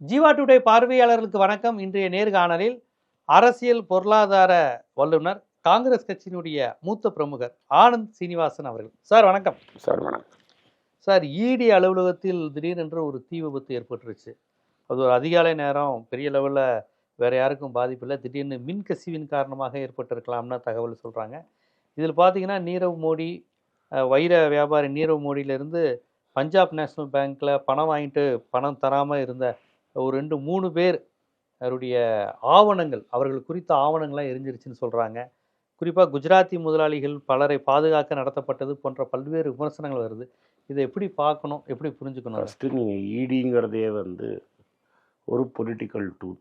Jeeva today பார்வையாளர்களுக்கு வணக்கம். இன்றைய நேர்காணலில் அரசியல் பொருளாதார வல்லுநர் காங்கிரஸ் கட்சியினுடைய மூத்த பிரமுகர் ஆனந்த் சீனிவாசன் அவர்கள். சார் வணக்கம். சார் வணக்கம். சார் இடி அலுவலகத்தில் திடீரென்று ஒரு தீ விபத்து ஏற்பட்டுருச்சு. அது ஒரு அதிகாலை நேரம் பெரிய லெவலில் வேற யாருக்கும் பாதிப்பு இல்லை. திடீர்னு மின் கசிவின் காரணமாக ஏற்பட்டிருக்கலாம்னு தகவல் சொல்கிறாங்க இதில் பார்த்தீங்கன்னா நீரவ் மோடி வைர வியாபாரி நீரவ் மோடியிலேருந்து பஞ்சாப் நேஷனல் பேங்க்கில் பணம் வாங்கிட்டு பணம் தராமல் இருந்த ஒரு ரெண்டு மூணு பேர் அவருடைய ஆவணங்கள் அவர்கள் குறித்த ஆவணங்கள்லாம் எரிஞ்சிருச்சுன்னு சொல்கிறாங்க குறிப்பாக குஜராத்தி முதலாளிகள் பலரை பாதுகாக்க நடத்தப்பட்டது போன்ற பல்வேறு விமர்சனங்கள் வருது. இதை எப்படி பார்க்கணும்? எப்படி புரிஞ்சுக்கணும்? ஃபஸ்ட்டு நீங்கள் ஈடிங்கிறதே வந்து ஒரு பொலிட்டிக்கல் டூல்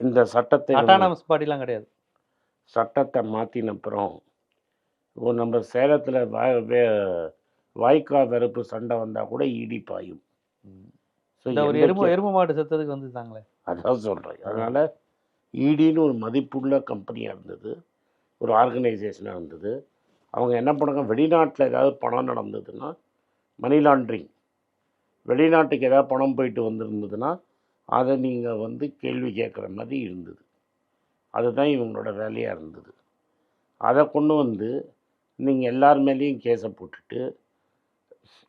இந்த சட்டத்தை அட்டானமஸ் பாடிலாம் கிடையாது. சட்டத்தை மாற்றின அப்புறம் இப்போ நம்ம சேலத்தில் வாய்க்கா வெறுப்பு சண்டை வந்தால் கூட ஈடி பாயும். So, இந்த ஒரு எரும எரும மாடு செத்ததுக்கு வந்துட்டாங்களே. அதான் சொல்கிறேன் அதனால் ஈடின்னு ஒரு மதிப்புள்ள கம்பெனியாக இருந்தது. ஒரு ஆர்கனைசேஷனாக இருந்தது. அவங்க என்ன பண்ணுறாங்க வெளிநாட்டில் ஏதாவது பணம் நடந்ததுன்னா மணி லாண்ட்ரிங் வெளிநாட்டுக்கு ஏதாவது பணம் போயிட்டு வந்திருந்ததுன்னா அதை நீங்கள் வந்து கேள்வி கேட்குற மாதிரி இருந்தது. அதுதான் இவங்களோட வேலையாக இருந்தது. அதை கொண்டு வந்து நீங்கள் எல்லார் மேலேயும் கேஸை போட்டுட்டு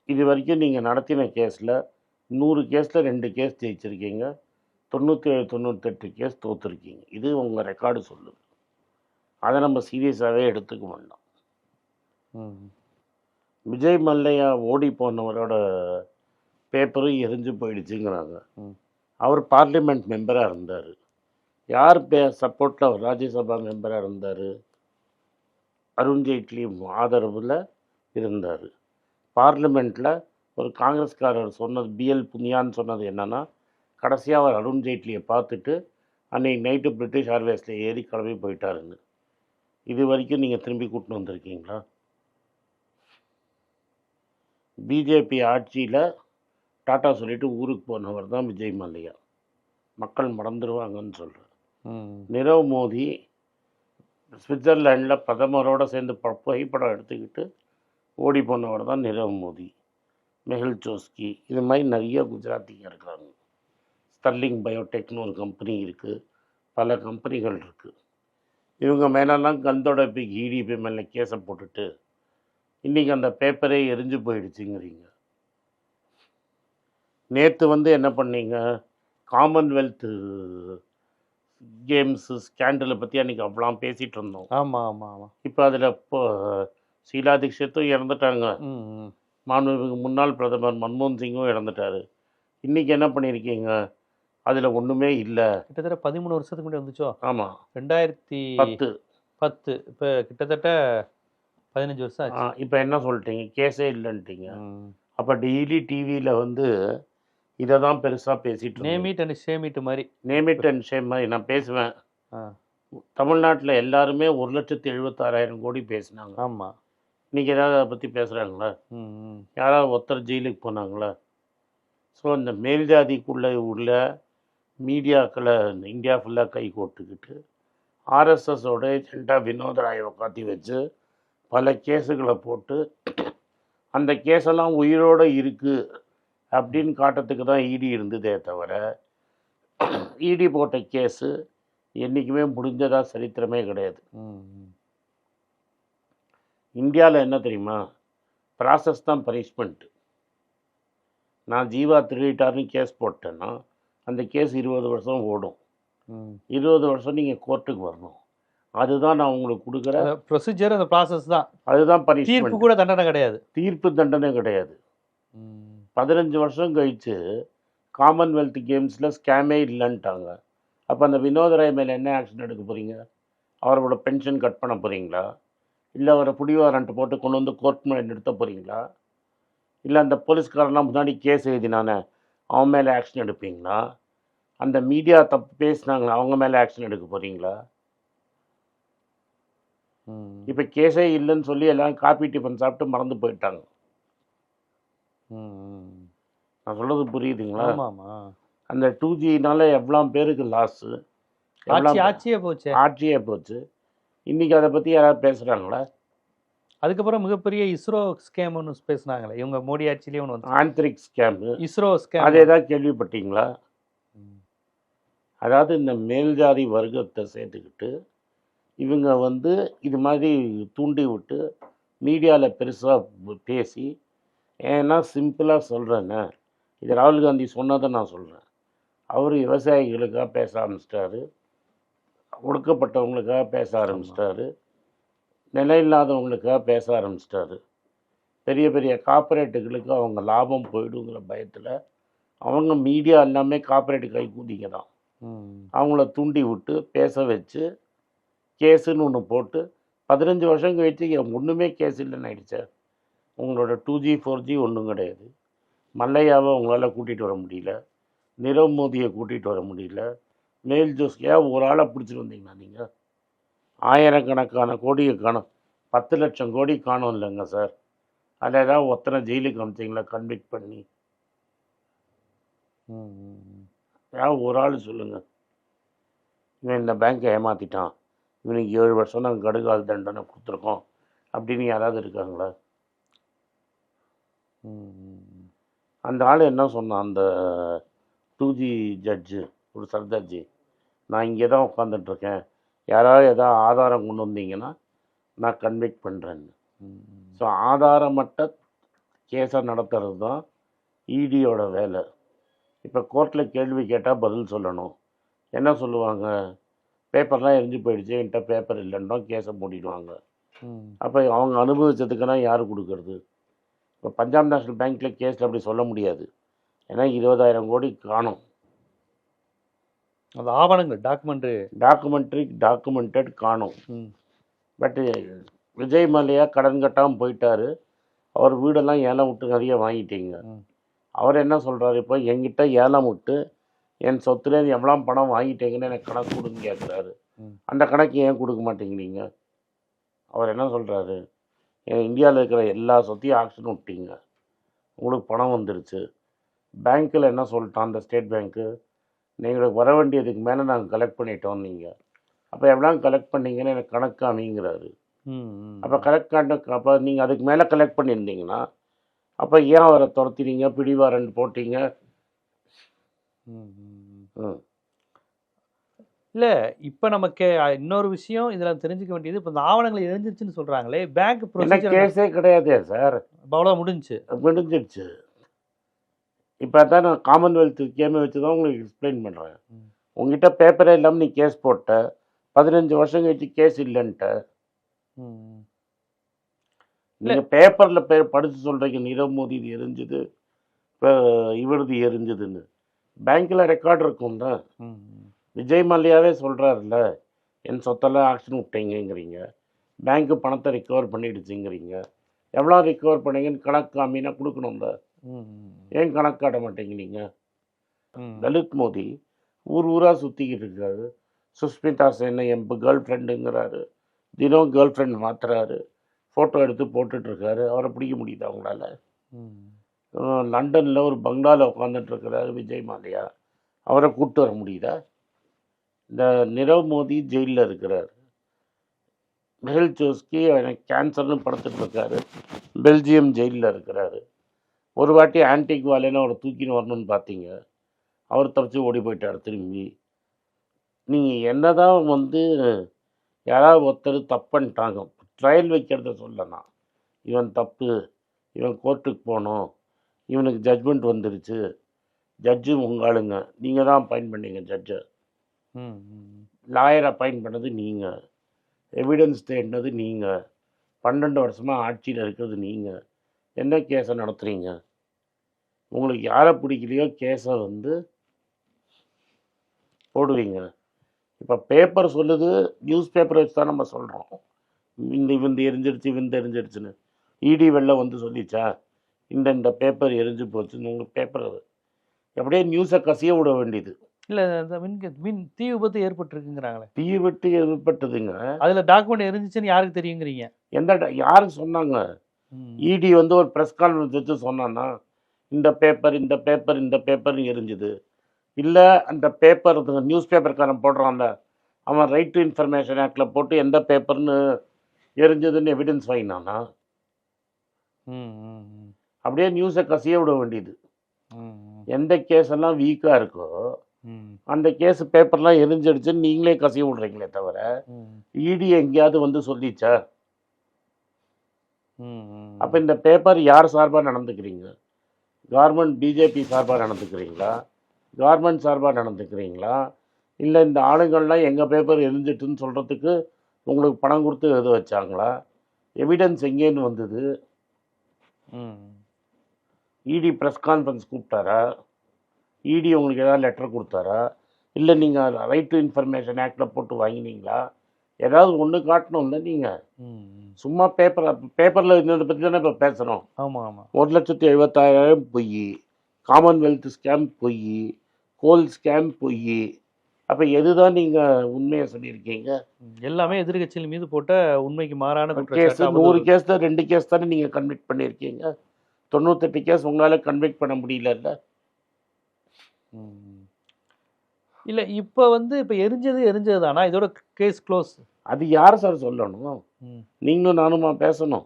இது வரைக்கும் நீங்கள் நடத்தின கேஸில் நூறு கேஸில் ரெண்டு கேஸ் ஜெயிச்சிருக்கீங்க. தொண்ணூற்றி ஏழு தொண்ணூத்தெட்டு கேஸ் தோற்றுருக்கீங்க இது உங்கள் ரெக்கார்டு சொல்லுது. அதை நம்ம சீரியஸாகவே எடுத்துக்க வேண்டாம் ம். விஜய் மல்லையா ஓடி போனவரோட பேப்பரும் எரிஞ்சு போயிடுச்சுங்கிறாங்க. அவர் பார்லிமெண்ட் மெம்பராக இருந்தார். யார் பே சப்போர்ட்டில் அவர் ராஜ்யசபா மெம்பராக இருந்தார்? அருண்ஜேட்லி ஆதரவில் இருந்தார். பார்லிமெண்ட்டில் ஒரு காங்கிரஸ்காரர் சொன்னது பிஎல் புனியான்னு சொன்னது என்னன்னா கடைசியாக அவர் அருண்ஜேட்லியை பார்த்துட்டு அன்னைக்கு நைட்டு பிரிட்டிஷ் ஏர்வேஸில் ஏறி கிளம்பி போயிட்டாருன்னு. இது வரைக்கும் நீங்கள் திரும்பி கூட்டின்னு வந்திருக்கீங்களா? பிஜேபி ஆட்சியில் டாட்டா சொல்லிட்டு ஊருக்கு போனவர் தான் விஜய் மல்லையா மக்கள் மறந்துடுவாங்கன்னு சொல்கிறேன். நிரவ் மோடி சுவிட்சர்லாண்டில் பிரதமரோட சேர்ந்து புகைப்படம் எடுத்துக்கிட்டு ஓடி போனவர் தான் நிரவ் மோடி மெஹில் சோஸ்கி இது மாதிரி நிறைய குஜராத்திங்க இருக்கிறாங்க ஸ்டர்லிங் பயோடெக்னு ஒரு கம்பெனி இருக்குது பல கம்பெனிகள் இருக்குது இவங்க மேலெல்லாம் கந்தோட பிக் இடிபி மேலே கேஸை போட்டுட்டு இன்றைக்கி அந்த பேப்பரே எரிஞ்சு போயிடுச்சுங்கிறீங்க. நேற்று வந்து என்ன பண்ணீங்க? காமன்வெல்த்து கேம்ஸு ஸ்கேண்டலை பற்றி அன்றைக்கி அவ்வளோ பேசிகிட்டு இருந்தோம். ஆமா ஆமா ஆமா. இப்போ அதில் இப்போ ஷீலா இறந்துட்டாங்க. மாண்புமிகு முன்னாள் பிரதமர் மன்மோகன் சிங்கும் இறந்துட்டாரு. இன்றைக்கி என்ன பண்ணியிருக்கீங்க அதில் ஒன்றுமே இல்லை. கிட்டத்தட்ட பதிமூணு வருஷத்துக்கு முன்னாடி வந்துச்சோ? ஆமாம் ரெண்டாயிரத்தி பத்து. பத்து. இப்போ கிட்டத்தட்ட பதினஞ்சு வருஷம் ஆச்சு. இப்போ என்ன சொல்லிட்டீங்க? கேஸே இல்லைன்ட்டீங்க. அப்போ டெய்லி டிவியில் வந்து இதை தான் பெருசாக பேசிகிட்டு name it and shame it மாதிரி. நேம் இட் அண்ட் ஷேம் மாதிரி. நான் பேசுவேன். ஆ, தமிழ்நாட்டில் எல்லாருமே ஒரு லட்சத்தி எழுபத்தாறாயிரம் கோடி பேசினாங்க. ஆமா. இன்றைக்கி ஏதாவது அதை பற்றி பேசுகிறாங்களா. யாராவது ஒருத்தர் ஜெயிலுக்கு போனாங்களா ஸோ இந்த மேல் ஜாதிக்குள்ளே உள்ள மீடியாக்களை இந்தியா ஃபுல்லாக கை கோட்டுக்கிட்டு ஆர்எஸ்எஸோட ஏஜெண்டாக வினோத் ராயை உட்காத்தி வச்சு பல கேஸுகளை போட்டு அந்த கேஸெல்லாம் உயிரோடு இருக்குது அப்படின்னு காட்டுறதுக்கு தான் இடி இருந்ததே தவிர இடி போட்ட கேஸு என்றைக்குமே முடிஞ்சதாக சரித்திரமே கிடையாது. இந்தியாவில் என்ன தெரியுமா? ப்ராசஸ் தான் பனிஷ்மெண்ட் நான் ஜீவா திருடிட்டாருன்னு கேஸ் போட்டேன்னா அந்த கேஸ் இருபது வருஷம் ஓடும். இருபது வருஷம் நீங்கள் கோர்ட்டுக்கு வரணும். அதுதான் நான் உங்களுக்கு கொடுக்குற ப்ரொசீஜர் அந்த ப்ராசஸ் தான். அதுதான் தீர்ப்பு கூட தண்டனை கிடையாது. தீர்ப்பு தண்டனை கிடையாது. பதினஞ்சு வருஷம் கழித்து காமன்வெல்த் கேம்ஸில் ஸ்கேமே இல்லைன்ட்டாங்க. அப்போ அந்த வினோத் ராய் மேலே என்ன ஆக்ஷன் எடுக்க போகிறீங்க அவரோட பென்ஷன் கட் பண்ண போகிறீங்களா இல்லை அவரை புடிவாரண்ட் போட்டு கொண்டு வந்து கோர்ட் மேலே நிறுத்த போகிறீங்களா இல்லை அந்த போலீஸ்காரெல்லாம் முன்னாடி கேஸ் எழுதினானே அவன் மேலே ஆக்ஷன் எடுப்பீங்களா? அந்த மீடியா தப்பு பேசினாங்களே அவங்க மேலே ஆக்ஷன் எடுக்க போகிறீங்களா. இப்போ கேஸே இல்லைன்னு சொல்லி எல்லாம் காப்பி டிஃபன் சாப்பிட்டு மறந்து போயிட்டாங்க. நான் சொல்கிறது புரியுதுங்களா? அந்த டூ ஜினால எவ்வளோ பேருக்கு லாஸு ஆட்சி ஆட்சியே போச்சே. ஆட்சியே போச்சு. இன்றைக்கி அதை பற்றி யாராவது பேசுகிறாங்களா அதுக்கப்புறம் மிகப்பெரிய இஸ்ரோ ஸ்கேம் ஒன்று பேசுனாங்களே இவங்க மோடி ஆட்சியிலேயே ஒன்று வந்து ஆந்திரிக் ஸ்கேமு இஸ்ரோ ஸ்கேம் அது ஏதாவது கேள்விப்பட்டீங்களா? அதாவது இந்த மேல்ஜாதி வர்க்கத்தை சேர்த்துக்கிட்டு இவங்க வந்து இது மாதிரி தூண்டி விட்டு மீடியாவில் பெருசாக பேசி ஏன்னா சிம்பிளாக சொல்கிறேன்னு இது ராகுல் காந்தி சொன்னதை நான் சொல்கிறேன் அவர் விவசாயிகளுக்காக பேச ஆரம்பிச்சிட்டாரு. ஒடுக்கப்பட்டவங்களுக்காக பேச ஆரம்பிச்சிட்டாரு. நிலை இல்லாதவங்களுக்காக பேச ஆரம்பிச்சிட்டாரு. பெரிய பெரிய கார்ப்பரேட்டுகளுக்கு அவங்க லாபம் போயிடுங்கிற பயத்தில் அவங்க மீடியா எல்லாமே கார்ப்பரேட் கைக்கூலிங்க தான் அவங்கள தூண்டி விட்டு பேச வச்சு கேஸுன்னு ஒன்று போட்டு பதினஞ்சு வருஷம் என் ஒன்றுமே கேஸ் இல்லைன்னு ஆயிடுச்சு. உங்களோட டூ ஜி ஃபோர் ஜி ஒன்றும் கிடையாது. மல்லையாவை உங்களால் கூட்டிகிட்டு வர முடியல. நிரவ் மோதியை கூட்டிகிட்டு வர முடியல. மேல் ஜோஸ் ஏன் ஒரு ஆளை பிடிச்சிட்டு வந்தீங்களா நீங்கள் ஆயிரக்கணக்கான கோடியை காணும். பத்து லட்சம் கோடி காணும் இல்லைங்க சார். அதில் ஏதாவது ஒத்தனை ஜெயிலுக்கு அமிச்சிங்களா கன்விக்ட் பண்ணி. ஏதாவது ஒரு ஆள் சொல்லுங்கள் இவன் இந்த பேங்க்கை ஏமாற்றிட்டான் இவனுக்கு ஏழு வருஷம் நாங்கள் கடுகால் தண்டனை கொடுத்துருக்கோம். அப்படின்னு யாராவது இருக்காங்களா? அந்த ஆள் என்ன சொன்னான்? அந்த டூ ஜி ஜட்ஜு ஒரு சர்தார்ஜி. நான் இங்கே தான் உட்காந்துட்ருக்கேன் யாராவது ஏதாவது ஆதாரம் கொண்டு வந்தீங்கன்னா நான் கன்விக்ட் பண்ணுறேன்னு ஸோ ஆதாரமற்ற கேஸை நடத்துறது தான் இடியோட வேலை. இப்போ கோர்ட்டில் கேள்வி கேட்டால் பதில் சொல்லணும். என்ன சொல்லுவாங்க? பேப்பர்லாம் எரிஞ்சு போயிடுச்சு என்கிட்ட பேப்பர் இல்லைன்னா கேஸை மூடிடுவாங்க. அப்போ அவங்க அனுபவிச்சதுக்குன்னா யார் கொடுக்கறது? இப்போ பஞ்சாப் நேஷனல் பேங்க்கில் கேஸில் அப்படி சொல்ல முடியாது. ஏன்னா இருபதாயிரம் கோடி காணும். அந்த ஆவணங்கள் டாக்குமெண்ட்ரி டாக்குமெண்ட்ரி டாக்குமெண்டட் காணும். பட்டு விஜய் மல்லையா கடன் கட்டாமல் போயிட்டாரு. அவர் வீடெல்லாம் ஏலம் விட்டு நிறைய வாங்கிட்டீங்க. அவர் என்ன சொல்கிறாரு இப்போ? என்கிட்ட ஏலம் விட்டு என் சொத்துலேருந்து எவ்வளோ பணம் வாங்கிட்டீங்கன்னு எனக்கு கணக்கு கொடுங்க கேட்குறாரு. அந்த கணக்கு ஏன் கொடுக்க மாட்டேங்கிறீங்க? அவர் என்ன சொல்கிறாரு இந்தியாவில் இருக்கிற எல்லா சொத்தையும் ஆக்ஷன் விட்டீங்க. உங்களுக்கு பணம் வந்துருச்சு. பேங்க்கில் என்ன சொல்லிட்டான் அந்த ஸ்டேட் பேங்க்கு? நீங்கள் வர வேண்டியதுக்கு மேலே நாங்கள் கலெக்ட் பண்ணிட்டோம் நீங்கள் அப்போ எவ்வளோ கலெக்ட் பண்ணீங்கன்னு எனக்கு கணக்கு அமைங்கிறாரு அப்போ கலெக்ட் கணக்கு அப்போ நீங்கள் அதுக்கு மேலே கலெக்ட் பண்ணியிருந்தீங்கன்னா அப்போ ஏன் அவரை துரத்தினீங்க? பிடிவாரண்ட் போட்டீங்க. ம். இல்ல இப்ப நமக்கு இன்னொரு விஷயம் இதுல தெரிஞ்சுக்க வேண்டியது இப்ப இந்த ஆவணங்கள் எரிஞ்சிருச்சுன்னு சொல்றாங்களே பேங்க் ப்ரொசீஜர் கேஸே கிடையாதே சார் அவ்வளவு முடிஞ்சுச்சு. முடிஞ்சிடுச்சு இப்போ தான் நான் காமன்வெல்த் கேமை வச்சு தான் உங்களுக்கு எக்ஸ்பிளைன் பண்ணுறேன். உங்ககிட்ட பேப்பரே இல்லாமல் நீ கேஸ் போட்ட பதினஞ்சு வருஷம் கழிச்சு கேஸ் இல்லைன்ட்ட. நீங்கள் பேப்பரில் பே படித்து சொல்கிறீங்க நீரவ் மோடி இது எரிஞ்சுது இவரது எரிஞ்சுதுன்னு பேங்க்கில் ரெக்கார்டு இருக்கும்ல. விஜய் மல்லையாவே சொல்கிறாருல்ல என் சொத்தெல்லாம் ஆக்ஷன் விட்டீங்கங்கிறீங்க பேங்க்கு பணத்தை ரிக்கவர் பண்ணிடுச்சுங்கிறீங்க எவ்வளோ ரிக்கவர் பண்ணீங்கன்னு கணக்கு காமினா கொடுக்கணும்ல. ஏன் கணக்கு காட்ட மாட்டேங்கிறீங்க? ம். லலித் மோடி ஊர் ஊராக சுற்றிக்கிட்டு இருக்காரு. சுஸ்மிதா சேனை என் கேர்ள் ஃப்ரெண்டுங்கிறாரு தினம் கேர்ள் ஃப்ரெண்ட் மாத்துறாரு. ஃபோட்டோ எடுத்து போட்டுட்ருக்காரு. அவரை பிடிக்க முடியுதா அவங்களால. லண்டனில் ஒரு பங்களாவில் உட்காந்துட்டு இருக்கிறாரு விஜய் மாலையா. அவரை கூப்பிட்டு வர முடியுதா? இந்த நிரவ் மோடி ஜெயிலில் இருக்கிறார். மெஹல் சோஸ்கி எனக்கு கேன்சர்னு படுத்துட்டு இருக்காரு பெல்ஜியம் ஜெயிலில் இருக்கிறாரு. ஒரு வாட்டி ஆன்டிக் வாலேன்னு அவரை தூக்கின்னு வரணும்னு பார்த்தீங்க. அவர் தப்பிச்சு ஓடி போயிட்டார் திரும்பி. நீங்கள் என்னதான் வந்து யாராவது ஒருத்தர் தப்புன்ட்டாங்க ட்ரையல் வைக்கிறத சொல்லலாம் இவன் தப்பு இவன் கோர்ட்டுக்கு போகணும் இவனுக்கு ஜட்ஜ்மெண்ட் வந்துருச்சு. ஜட்ஜு உங்க ஆளுங்க. நீங்கள் தான் அப்பாயின்ட் பண்ணீங்க ஜட்ஜை. லாயர் அப்பாயின்ட் பண்ணது நீங்கள் எவிடன்ஸ் தேடினது நீங்கள் பன்னெண்டு வருஷமாக ஆட்சியில் இருக்கிறது நீங்கள் என்ன கேஸை நடத்துகிறீங்க உங்களுக்கு யாரை பிடிக்கலையோ கேஸை வந்து போடுவீங்க. இப்போ பேப்பர் சொல்லுது நியூஸ் பேப்பர் வச்சு தான் நம்ம சொல்கிறோம் இந்த இவந்து எரிஞ்சிருச்சு இவந்து எரிஞ்சிருச்சுன்னு. இடி வெளில வந்து சொல்லிச்சா? இந்த இந்த பேப்பர் எரிஞ்சு போச்சுன்னு உங்களுக்கு பேப்பர் அப்படியே நியூஸை கசிய விட வேண்டியது. இல்ல இந்த மின் மின் தீ விபத்து ஏற்பட்டிருக்குங்கிறாங்களே. தீ விட்டு ஏற்பட்டதுங்க. அதுல டாக்குமெண்ட் எரிஞ்சிச்சுன்னு யாருக்கு தெரியுங்கிறீங்க? எந்த ட- யாரு சொன்னாங்க. இடி வந்து ஒரு ப்ரெஸ் கான்ஃபரன்ஸ் வச்சு சொன்னான்னா இந்த பேப்பர் இந்த பேப்பர் இந்த பேப்பர் எரிஞ்சுது. இல்லை அந்த பேப்பர் நியூஸ் பேப்பர்காரன் போடுறான்ல அவன் ரைட் டு இன்ஃபர்மேஷன் ஆக்டில் போட்டு எந்த பேப்பர்னு எரிஞ்சதுன்னு எவிடன்ஸ் ம், அப்படியே நியூஸை கசிய விட வேண்டியது. எந்த கேஸ் எல்லாம் வீக்காக இருக்கோ அந்த கேஸ் பேப்பர்லாம் எரிஞ்சிடுச்சுன்னு நீங்களே கசிய விடுறீங்களே தவிர இடி எங்கேயாவது வந்து சொல்லிச்சா. அப்போ இந்த பேப்பர் யார் சார்பாக நடந்துக்கிறீங்க? கவர்மெண்ட் பிஜேபி சார்பாக நடந்துக்கிறீங்களா? கவர்மெண்ட் சார்பாக நடந்துக்கிறீங்களா? இல்லை இந்த ஆளுங்கள்லாம் எங்கள் பேப்பர் எரிஞ்சிட்டுன்னு சொல்கிறதுக்கு உங்களுக்கு பணம் கொடுத்து எழுத வச்சாங்களா? எவிடன்ஸ் எங்கேன்னு வந்தது? ம், இடி ப்ரெஸ் கான்ஃபரன்ஸ் கூப்பிட்டாரா? இடி உங்களுக்கு ஏதாவது லெட்டர் கொடுத்தாரா? இல்லை நீங்கள் ரைட் டு இன்ஃபர்மேஷன் ஆக்டில் போட்டு வாங்கினீங்களா? ஏதாவது ஒன்று காட்டணும்ல நீங்கள். சும்மா பேப்பர் பேப்பரில் இருந்ததை பற்றி தானே இப்போ பேசுகிறோம் ஆமா ஆமா. ஒரு லட்சத்தி எழுபத்தாயிரம் பொய் காமன்வெல்த் ஸ்கேம் பொய் கோல் ஸ்கேம் பொய். அப்போ எதுதான் நீங்கள் உண்மையை சொல்லியிருக்கீங்க? எல்லாமே எதிர்க்கட்சிகள் மீது போட்ட உண்மைக்கு மாறான கேஸ் நூறு. கேஸ் தான் ரெண்டு கேஸ் தானே நீங்கள் கன்விக்ட் பண்ணியிருக்கீங்க? தொண்ணூத்தெட்டு கேஸ் உங்களால் கன்விக்ட் பண்ண முடியலல்ல? ம். இல்ல இப்ப வந்து இப்ப எரிஞ்சது எரிஞ்சது தானா? இதோட கேஸ் க்ளோஸ் அது யார் சார் சொல்லணும்? நீங்களும் நானுமா பேசணும்?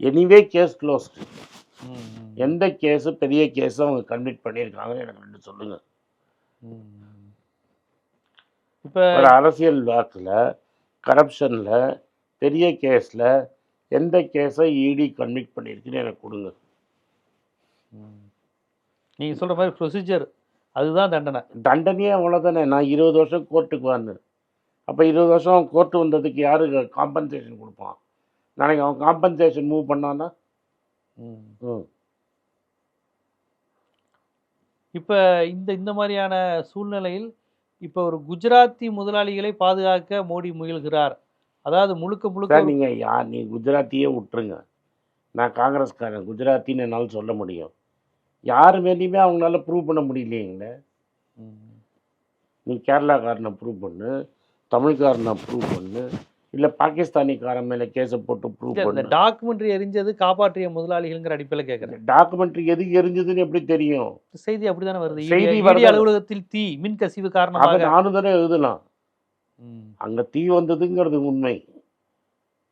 எனிவே கேஸ் க்ளோஸ்டு எந்த கேஸு பெரிய கேஸு அவங்க கன்விக்ட் பண்ணியிருக்காங்கன்னு எனக்கு ரெண்டு சொல்லுங்கள் இப்ப ஒரு அரசியல் வாக்கில் கரப்ஷனில் பெரிய கேஸில் எந்த கேஸை இடி கன்விக்ட் பண்ணியிருக்குன்னு எனக்கு கொடுங்க. ம். நீங்க சொல்ற மாதிரி ப்ரொசீஜர் அதுதான் தண்டனை. தண்டனையே அவ்வளோதானே நான் இருபது வருஷம் கோர்ட்டுக்கு வந்தேன். அப்போ இருபது வருஷம் கோர்ட்டு வந்ததுக்கு யாரு காம்பன்சேஷன் கொடுப்பான்? நாளைக்கு அவன் காம்பன்சேஷன் மூவ் பண்ணான்னா? இப்ப இந்த இந்த மாதிரியான சூழ்நிலையில் இப்ப ஒரு குஜராத்தி முதலாளிகளை பாதுகாக்க மோடி முயல்கிறார். அதாவது முழுக்க முழுக்க நீங்கள் யார் நீ குஜராத்தியே விட்டுருங்க. நான் காங்கிரஸ்காரன் குஜராத்தின்னு என்னால் சொல்ல முடியும். யார் மேலேயுமே அவங்களால ப்ரூவ் பண்ண முடியலைங்களே. நீ கேரளாக்காரனை ப்ரூவ் பண்ணு. தமிழ்காரனை ப்ரூவ் பண்ணு. இல்லை பாகிஸ்தானிக்காரன் மேலே கேஸை போட்டு ப்ரூவ் பண்ணு. டாக்குமெண்ட்ரி எரிஞ்சது காப்பாற்றிய முதலாளிகள்ங்கிற அடிப்படையில் கேட்குறேன் டாக்குமெண்ட்ரி எதுக்கு எரிஞ்சதுன்னு எப்படி தெரியும்? செய்தி அப்படிதானே வருது? செய்தி. அலுவலகத்தில் தீ மின் கசிவு காரணமாக நானும் தானே எழுதலாம். அங்கே தீ வந்ததுங்கிறது உண்மை.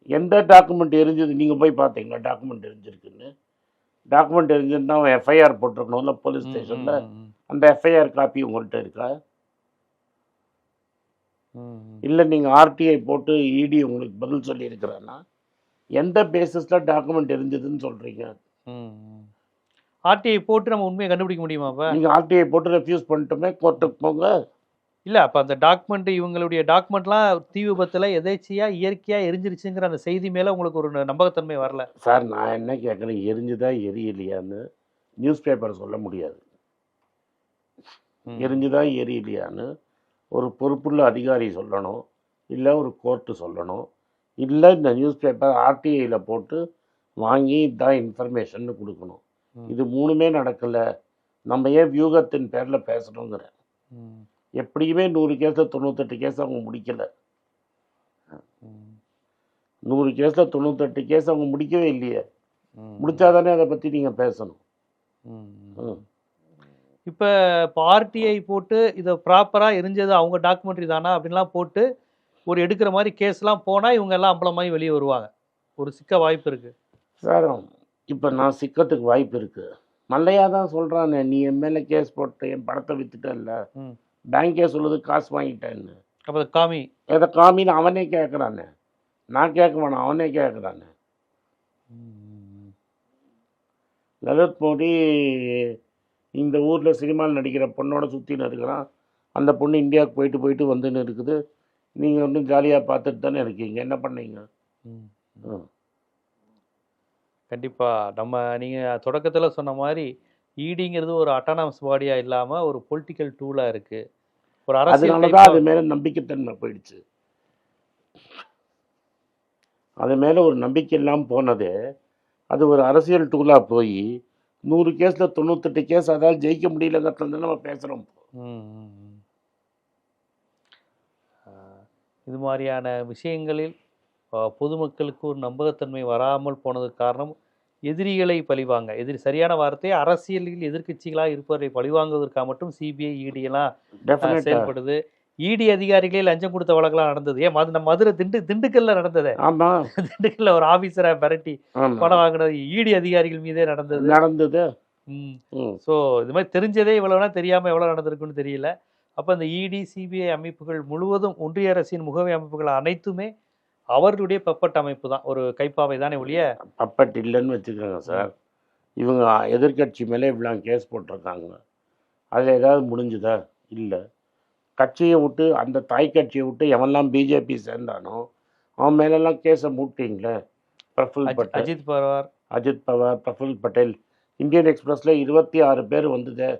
எந்த டாக்குமெண்ட் எரிஞ்சது? நீங்கள் போய் பார்த்தீங்களா டாக்குமெண்ட் எரிஞ்சிருக்குன்னு. டாக்குமெண்ட் எரிஞ்சிருந்தா அவன் எஃப்ஐஆர் போட்டிருக்கணும்ல போலீஸ் ஸ்டேஷனில் அந்த எஃப்ஐஆர் காப்பி உங்கள்கிட்ட இருக்கா. இல்லை நீங்கள் ஆர்டிஐ போட்டு இடி உங்களுக்கு பதில் சொல்லியிருக்கிறான்னா எந்த பேசிஸில் டாக்குமெண்ட் எரிஞ்சதுன்னு சொல்கிறீங்க. ஆர்டிஐ போட்டு நம்ம உண்மையை கண்டுபிடிக்க முடியுமா அப்ப? நீங்கள் ஆர்டிஐ போட்டு ரெஃப்யூஸ் பண்ணிட்டுமே கோர்ட்டுக்கு போங்க. இல்ல அப்ப அந்த டாக்குமெண்ட் இவங்களுடைய டாக்குமெண்ட்லாம் தீ விபத்துல எதேச்சியா இயற்கையா எரிஞ்சிருச்சுங்கிற அந்த செய்தி மேல உங்களுக்கு ஒரு நம்பகத்தன்மை வரல. சார் நான் என்ன கேட்குறேன் எரிஞ்சுதா எரியலையான்னு நியூஸ் பேப்பர் சொல்ல முடியாது. எரிஞ்சுதா எரியலையான்னு ஒரு பொறுப்புள்ள அதிகாரி சொல்லணும் இல்லை ஒரு கோர்ட்டு சொல்லணும் இல்லை இந்த நியூஸ் பேப்பர் ஆர்டிஐயில் போட்டு வாங்கி இதான் இன்ஃபர்மேஷன் கொடுக்கணும். இது மூணுமே நடக்கலை நம்ம ஏன் வியூகத்தின் பேரில் பேசணுங்கிற ம், எப்படியுமே நூறு கேஸில் தொண்ணூத்தெட்டு கேஸ் அவங்க முடிக்கலை நூறு கேஸில் தொண்ணூத்தெட்டு கேஸ் அவங்க முடிக்கவே இல்லையே ம். முடிச்சாதானே அதை பற்றி நீங்கள் பேசணும். ம். இப்ப ஆர்டிஐ போட்டு இதை ப்ராப்பரா எரிஞ்சது அவங்க டாக்குமெண்ட்ரி தானா அப்படின்லாம் போட்டு ஒரு எடுக்கிற மாதிரி கேஸ்லாம் போனா இவங்க எல்லாம் அம்பலமாகி வெளியே வருவாங்க. ஒரு சிக்க வாய்ப்பு இருக்கு. சார் இப்போ நான் சிக்கத்துக்கு வாய்ப்பு இருக்குது மல்லையா தான் சொல்கிறானே நீ என் மேலே கேஸ் போட்டு என் படத்தை வித்துட்டல்ல. பேங்கே சொல்லுது காசு வாங்கிட்டேன்னு. அப்ப காமி. எதை காமின்னு அவனே கேட்குறானே நான் கேட்க வேணாம் அவனே கேட்குறானே லலித் மோடி இந்த ஊரில் சினிமாவில் நடிக்கிற பொண்ணோட சுற்றின்னு இருக்கிறான் அந்த பொண்ணு இந்தியாவுக்கு போயிட்டு போயிட்டு வந்துன்னு இருக்குது. நீங்கள் ஒன்றும் ஜாலியாக பார்த்துட்டு தானே இருக்கீங்க. என்ன பண்ணீங்க? ம். ம். கண்டிப்பா. நம்ம நீங்க தொடக்கத்துல சொன்ன மாதிரி ஈடிங்கிறது ஒரு அட்டானமஸ் பாடியா இல்லாம ஒரு பொலிட்டிக்கல் டூலா இருக்கு. ஒரு அரசியல் தான் அது மேலே நம்பிக்கைத்தன்மை போயிடுச்சு. அது மேலே ஒரு நம்பிக்கை இல்லாமல் போனது அது ஒரு அரசியல் டூலாக போய் நூறு கேஸில் தொண்ணூத்தெட்டு கேஸ் அதால் ஜெயிக்க முடியலங்கிறதுல நம்ம பேசுகிறோம் இது மாதிரியான விஷயங்களில் பொதுமக்களுக்கு ஒரு நம்பகத்தன்மை வராமல் போனதுக்கு காரணம் எதிரிகளை பழிவாங்க. எதிரி சரியான வார்த்தை அரசியலில் எதிர்க்கட்சிகளாக இருப்பவரை பழிவாங்குவதற்காக மட்டும் சிபிஐ ஆஹ், டெஃபினட்டாக செயல்படுது. இடி அதிகாரிகளே லஞ்சம் கொடுத்த வழக்கெல்லாம் நடந்தது. ஏன் மது நம்ம மதுரை திண்டு திண்டுக்கல்ல நடந்ததே? ஆமாம் திண்டுக்கல்ல ஒரு ஆபீசரை மிரட்டி பணம் வாங்கினது இடி அதிகாரிகள் மீதே நடந்தது. நடந்தது. ஸோ இது மாதிரி தெரிஞ்சதே இவ்வளோனா தெரியாமல் எவ்வளோ நடந்திருக்குன்னு தெரியல. அப்போ இந்த இடி சிபிஐ அமைப்புகள் முழுவதும் ஒன்றிய அரசின் முகவை அமைப்புகள் அனைத்துமே அவர்களுடைய பப்பட் அமைப்பு தான். ஒரு கைப்பாவை தானே ஒழிய. பப்பட் இல்லைன்னு வச்சுக்கோங்க சார். இவங்க எதிர்க்கட்சி மேலே இவ்வளோ கேஸ் போட்டிருக்காங்க. அதில் ஏதாவது முடிஞ்சுதா? இல்லை. கட்சியை விட்டு அந்த தாய் கட்சியை விட்டு எவன்லாம் பிஜேபி சேர்ந்தானோ அவன் மேலெல்லாம் கேஸை மூட்டிங்களே பிரஃபுல் பட்டேல். அஜித் பவார். அஜித் பவார் பிரஃபுல் பட்டேல். இந்தியன் எக்ஸ்பிரஸில் இருபத்தி ஆறு பேர் வந்ததே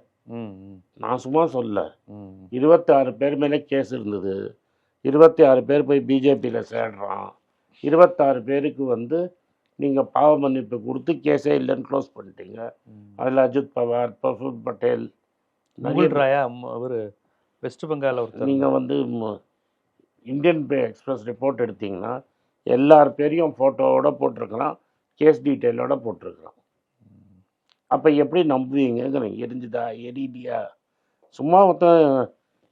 நான் சும்மா சொல்ல. இருபத்தி ஆறு பேர் மேலே கேஸ் இருந்தது. இருபத்தி ஆறு பேர் போய் பிஜேபியில் சேர்றான். இருபத்தாறு பேருக்கு வந்து நீங்கள் பாவ மன்னிப்பு கொடுத்து கேஸே இல்லைன்னு க்ளோஸ் பண்ணிட்டீங்க. அதில் அஜித் பவார் பிரஃபுல் பட்டேல். ராயா அவர். வெஸ்ட் பெங்கால் ஒருத்தர் நீங்கள் வந்து இந்தியன் எக்ஸ்பிரஸ் ரிப்போர்ட் எடுத்தீங்கன்னா எல்லார் பேரையும் ஃபோட்டோவோட போட்டிருக்கிறான் கேஸ் டீட்டெயிலோட போட்டிருக்கிறான் அப்போ எப்படி நம்புவீங்கங்கிறேன் எரிஞ்சுதா எரியிலையா சும்மா ஒருத்தன்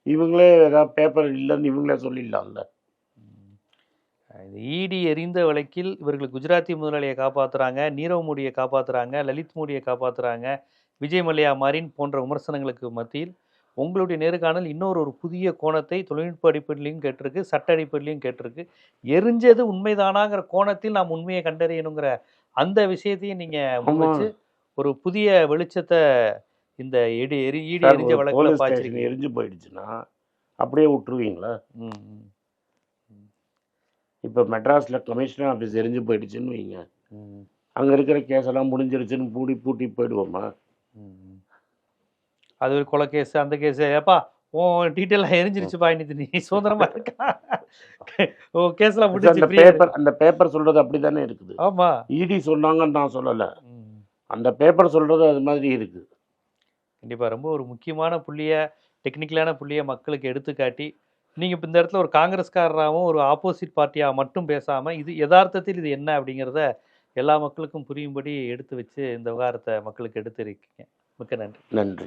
இவங்களே ஏதாவது பேப்பர் இல்லைன்னு இவங்களே சொல்லிடலாம்ல. இந்த இடி எரிந்த வழக்கில் இவர்கள் குஜராத்தி முதலாளியை காப்பாத்துறாங்க நீரவ் மோடியை காப்பாத்துறாங்க லலித் மோடியை காப்பாத்துறாங்க விஜய் மல்லையா மாரின் போன்ற விமர்சனங்களுக்கு மத்தியில் உங்களுடைய நேர்காணல் இன்னொரு ஒரு புதிய கோணத்தை தொழில்நுட்ப அடிப்படையிலையும் கேட்டிருக்கு சட்ட அடிப்படையிலையும் கேட்டிருக்கு. எரிஞ்சது உண்மைதானாங்கிற கோணத்தில் நாம் உண்மையை கண்டறியணுங்கிற அந்த விஷயத்தையும் நீங்க முன்வச்சு ஒரு புதிய வெளிச்சத்தை இந்த எடி எரி ஈடி எரிஞ்ச வழக்கில் பாய்ச்சிருக்கீங்க எரிஞ்சு போயிடுச்சுன்னா அப்படியே விட்டுருவீங்களா? இப்போ மெட்ராஸில் கமிஷனர் ஆஃபீஸ் எரிஞ்சு போயிடுச்சுன்னு வைங்க. அங்கே இருக்கிற கேஸெல்லாம் முடிஞ்சிருச்சுன்னு பூடி பூட்டி போயிடுவோமா. அது ஒரு கொலை கேஸ் அந்த கேஸ். ஏப்பா உன் டீட்டெயிலாக எரிஞ்சிருச்சுப்பா இன்னைக்கு நீ சுதந்திரமா இருக்கா. ஓ கேஸ்லாம் முடிஞ்சு. பேப்பர் அந்த பேப்பர் சொல்றது அப்படி தானே இருக்குது. ஆமா. இடி சொன்னாங்கன்னு நான் சொல்லலை. அந்த பேப்பர் சொல்றது அது மாதிரி இருக்கு. கண்டிப்பா ரொம்ப ஒரு முக்கியமான புள்ளிய டெக்னிக்கலான புள்ளிய மக்களுக்கு எடுத்துக்காட்டி நீங்க இப்ப இந்த இடத்துல ஒரு காங்கிரஸ்காரராகவும் ஒரு ஆப்போசிட் பார்ட்டியா மட்டும் பேசாம இது யதார்த்தத்தில் இது என்ன அப்படிங்கிறத எல்லா மக்களுக்கும் புரியும்படி எடுத்து வச்சு இந்த விவகாரத்தை மக்களுக்கு எடுத்து இருக்கீங்க மிக்க நன்றி. நன்றி.